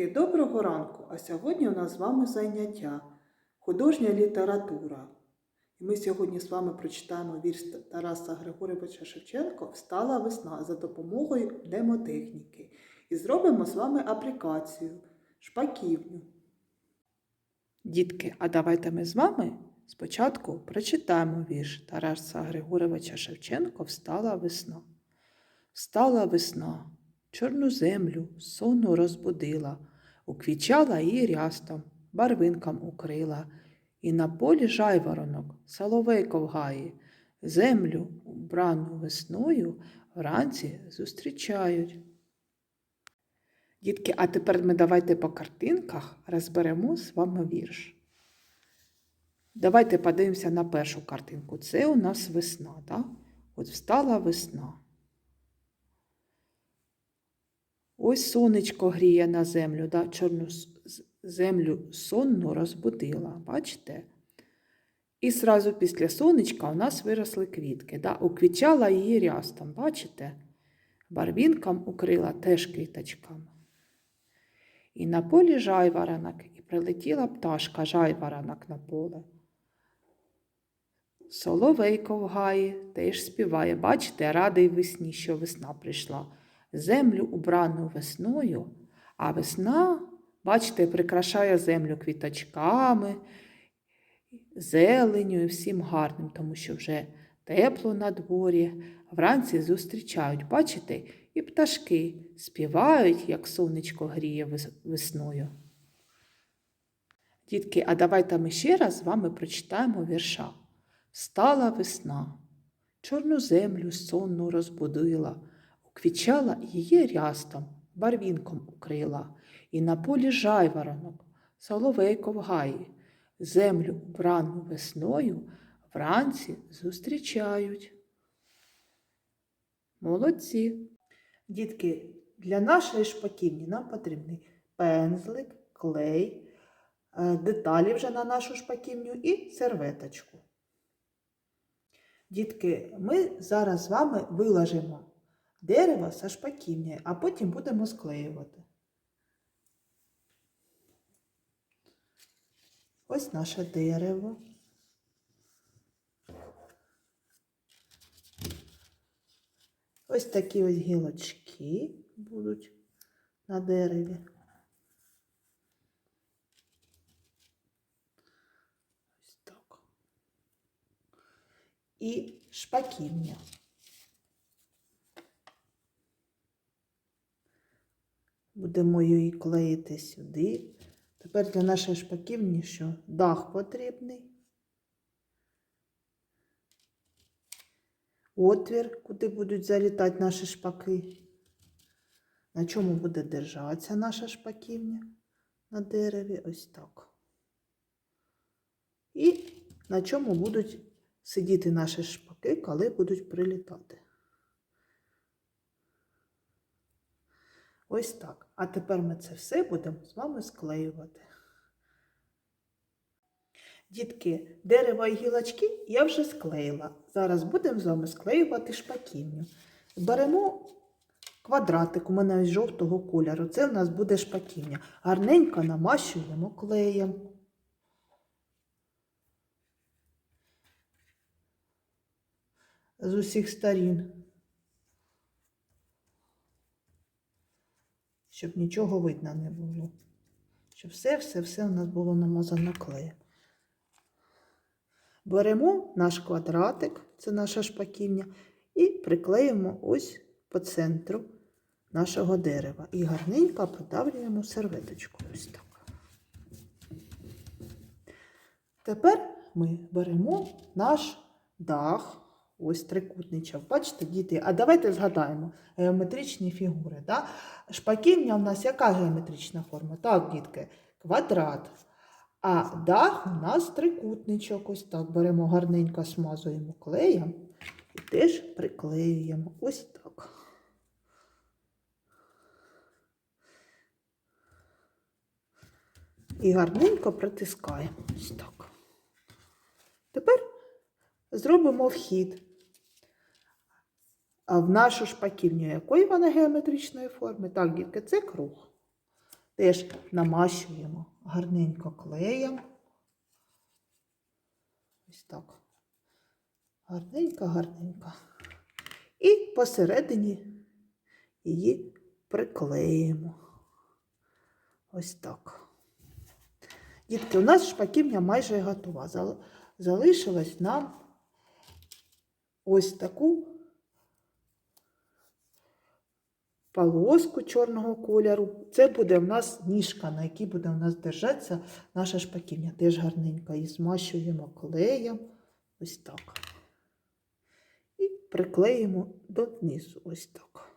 Дітки, доброго ранку! А сьогодні у нас з вами заняття художня література. І ми сьогодні з вами прочитаємо вірш Тараса Григоровича Шевченка Встала весна за допомогою демотехніки. І зробимо з вами аплікацію, шпаківню. Дітки, а давайте ми з вами спочатку прочитаємо вірш Тараса Григоровича Шевченка Встала весна. Встала весна, чорну землю сонну розбудила, уквічала її рястом, барвинкам укрила, і на полі жайворонок, соловейко вгає, землю, убрану весною, вранці зустрічають. Дітки, а тепер ми давайте по картинках розберемо з вами вірш. Давайте подивимося на першу картинку. Це у нас весна, так? От встала весна. Ось сонечко гріє на землю, да? чорну землю сонну розбудила, бачите? І зразу після сонечка у нас виросли квітки. Да? Уквічала її рястом, бачите? Барвінкам укрила теж квіточками. І на полі жайворонок, і прилетіла пташка жайворонок на поле. Соловейко в гаї теж співає. Бачите, радий весні, що весна прийшла. Землю убрану весною, а весна, бачите, прикрашає землю квіточками, зеленю і всім гарним, тому що вже тепло на дворі, вранці зустрічають, бачите, і пташки співають, як сонечко гріє весною. Дітки, а давайте ми ще раз з вами прочитаємо вірша. Стала весна, чорну землю сонну розбудила, уквічала її рястом, барвінком укрила, і на полі жайворонок, в гаї, землю убрану весною вранці зустрічають. Молодці. Дітки, для нашої шпаківні нам потрібний пензлик, клей, е, деталі вже на нашу шпаківню і серветочку. Дітки, ми зараз з вами виложимо дерево за шпаківнею, а потім будемо склеювати. Ось наше дерево. Ось такі ось гілочки будуть на дереві. Ось так. І шпаківня. Будемо її клеїти сюди. Тепер для нашої шпаківні що дах потрібний. Отвір, куди будуть залітати наші шпаки. На чому буде держатися наша шпаківня? На дереві, ось так. І на чому будуть сидіти наші шпаки, коли будуть прилітати. Ось так. А тепер ми це все будемо з вами склеювати. Дітки, дерево і гілочки я вже склеїла. Зараз будемо з вами склеювати шпаківню. Беремо квадратик, у мене ось жовтого кольору. Це в нас буде шпаківня. Гарненько намащуємо клеєм. З усіх сторін. Щоб нічого видно не було. Щоб все-все-все у нас було намазано клеєм. Беремо наш квадратик, це наша шпаківня, і приклеїмо ось по центру нашого дерева. І гарненько придавлюємо серветочку. Ось так. Тепер ми беремо наш дах, ось трикутничок. Бачите, діти, а давайте згадаємо геометричні фігури. Да? Шпаківня у нас яка геометрична форма? Так, дітки, квадрат. А дах у нас трикутничок. Ось так беремо гарненько, смазуємо клеєм і теж приклеюємо. Ось так. І гарненько притискаємо. Ось так. Тепер зробимо вхід. В нашу шпаківню якої вона геометричної форми? Так, дітки, це круг. теж намащуємо гарненько клеєм. Ось так. Гарненько, гарненько. І посередині її приклеїмо. Ось так. Дітки, у нас шпаківня майже готова. Зал- Залишилось нам ось таку полоску чорного кольору. Це буде в нас ніжка, на якій буде у нас держатися наша шпаківня. Теж гарненько її змащуємо клеєм. Ось так. І приклеїмо донизу. Ось так.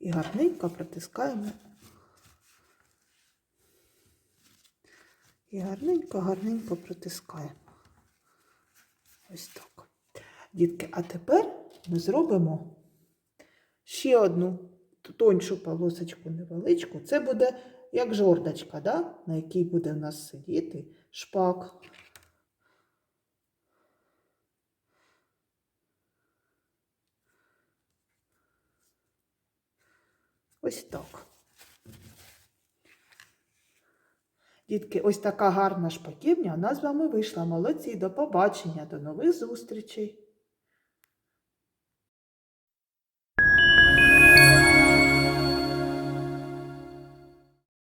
І гарненько притискаємо. І гарненько, гарненько притискаємо. Ось так. Дітки, а тепер ми зробимо ще одну тоншу полосочку невеличку. Це буде як жордочка, да? на якій буде в нас сидіти шпак. Ось так. Дітки, ось така гарна шпаківня у нас з вами вийшла. Молодці, до побачення, до нових зустрічей!